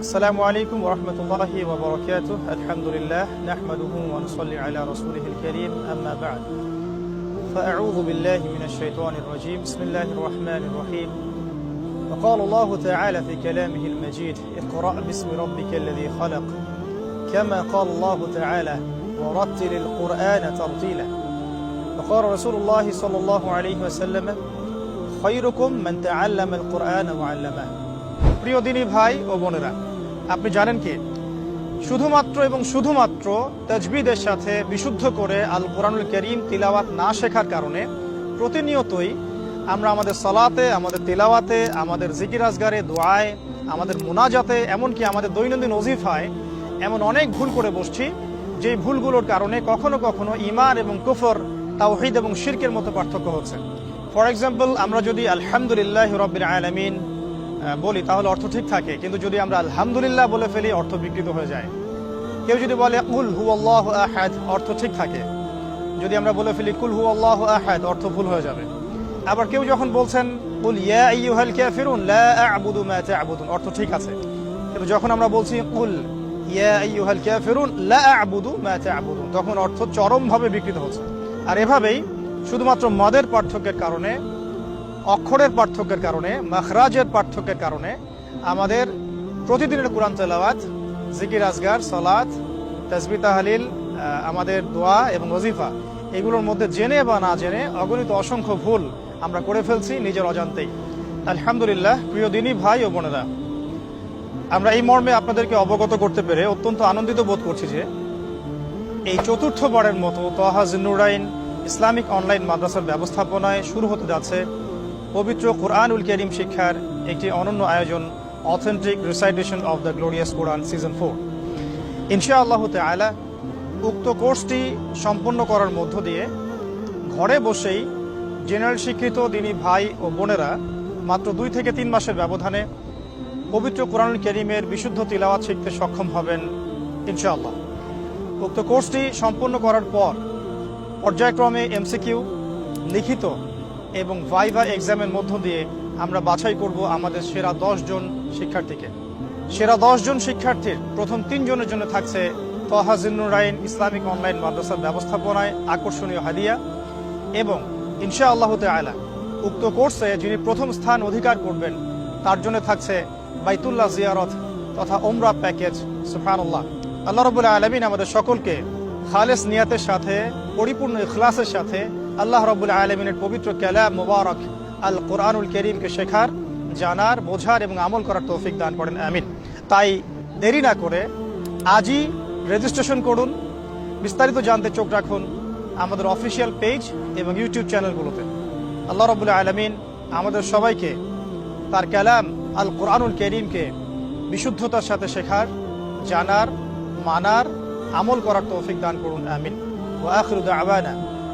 السلام عليكم ورحمة الله وبركاته. الحمد لله نحمده ونصلي على رسوله الكريم. أما بعد فأعوذ بالله من الشيطان الرجيم. بسم الله الرحمن الرحيم. وقال الله تعالى في كلامه المجيد اقرأ باسم ربك الذي خلق كما قال الله تعالى ورتل القرآن ترتيلا. وقال رسول الله صلى الله عليه وسلم خيركم من تعلم القرآن وعلمه. প্রিয় দিনী ভাই ও বোনেরা, আপনি জানেন কি? শুধুমাত্র এবং শুধুমাত্র তাজবিদের সাথে বিশুদ্ধ করে আল কোরআনুল করিম তিলাওয়াত না শেখার কারণে প্রতিনিয়তই আমরা আমাদের সলাতে, আমাদের তিলাওয়াতে, আমাদের জিকির আজগারে দোয়ায়, আমাদের মোনাজাতে, এমনকি আমাদের দৈনন্দিন অজিফায় এমন অনেক ভুল করে বসছি যে ভুলগুলোর কারণে কখনো কখনো ইমান এবং কুফর, তাওহিদ এবং শিরকের মতো পার্থক্য হচ্ছে। ফর এক্সাম্পল আমরা যদি আলহামদুলিল্লাহ রব্বিল আলামিন বলি, তাহলে অর্থ ঠিক থাকে। কিন্তু যদি আমরা আলহামদুলিল্লাহ বলে ফেলি, অর্থ বিকৃত হয়ে যায়। কেউ যদি বলে, কুল হু আল্লাহ আহাদ অর্থ ঠিক থাকে। যদি আমরা বলে ফেলি, কুল হু আল্লাহ আহাদ অর্থ ভুল হয়ে যাবে। আবার কেউ যখন বলছেন, কুল ইয়া আইয়ুহাল কাফিরুন, লা আ'বুদু অর্থ ঠিক আছে। কিন্তু যখন আমরা বলছি, কুল ইয়া আইয়ুহাল কাফিরুন আ'বুদু মা তা'বুদুন তখন অর্থ চরমভাবে বিকৃত হচ্ছে। আর এভাবেই শুধুমাত্র মদের পার্থক্যের কারণে অক্ষরের পার্থক্যের কারণে, মাখরাজের পার্থক্যের কারণে আমাদের প্রতিদিনের কোরআন তেলাওয়াত, জিকির আজগার, সলাত তসবি তাহালিল আমাদের দোয়া এবং ওজিফা এগুলোর মধ্যে জেনে বা না জেনে অগণিত অসংখ্য ভুল আমরা করে ফেলছি নিজের অজান্তেই। আলহামদুলিল্লাহ, প্রিয় দিনী ভাই ও বোনেরা, আমরা এই মর্মে আপনাদেরকে অবগত করতে পেরে অত্যন্ত আনন্দিত বোধ করছি যে এই চতুর্থবারের মতো তহা জিন্নুরাইন ইসলামিক অনলাইন মাদ্রাসার ব্যবস্থাপনায় শুরু হতে যাচ্ছে পবিত্র কোরআনুল করিম শিক্ষার একটি অনন্য আয়োজন authentic recitation of the glorious Quran season four ইনশা আল্লাহ তালা উক্ত কোর্সটি সম্পন্ন করার মধ্য দিয়ে ঘরে বসেই জেনারেল শিক্ষিত দিনী ভাই ও বোনেরা মাত্র দুই থেকে তিন মাসের ব্যবধানে পবিত্র কোরআনুল করিমের বিশুদ্ধ তিলাওয়াত শিখতে সক্ষম হবেন ইনশাআল্লাহ। উক্ত কোর্সটি সম্পন্ন করার পর পর্যায়ক্রমে এমসিকিউ, লিখিত এবং ভাইভা এক্সামের মধ্য দিয়ে আমরা বাছাই করব আমাদের সেরা জন শিক্ষার্থীকে। সেরা জন শিক্ষার্থীর প্রথম তিনজনের জন্য থাকছে তহাজিনুর রাইন ইসলামিক অনলাইন মাদ্রাসার ব্যবস্থাপনায় আকর্ষণীয় হাদিয়া এবং ইনশা আল্লাহ তালা উক্ত কোর্সে যিনি প্রথম স্থান অধিকার করবেন, তার জন্য থাকছে বাইতুল্লাহ জিয়ারত তথা ওমরা প্যাকেজ। সুফানুল্লাহ আল্লাহ রবুল্লাহ আলমিন আমাদের সকলকে খালেস নিয়াতের সাথে, পরিপূর্ণ ইখলাসের সাথে আল্লাহ রবুল্লাহ আলমিনের পবিত্র ক্যালা মুবারক আল কোরআনুল করিমকে শেখার, জানার, বোঝার এবং আমল করার তৌফিক দান করেন, আমিন। তাই দেরি না করে আজই রেজিস্ট্রেশন করুন, বিস্তারিত জানতে চোখ রাখুন আমাদের অফিসিয়াল পেজ এবং ইউটিউব চ্যানেলগুলোতে আল্লাহ রবুল্লাহ আলমিন আমাদের সবাইকে তার ক্যালাম আল কোরআনুল করিমকে বিশুদ্ধতার সাথে শেখার, জানার, মানার, আমল করার তৌফিক দান করুন, আমিন। ও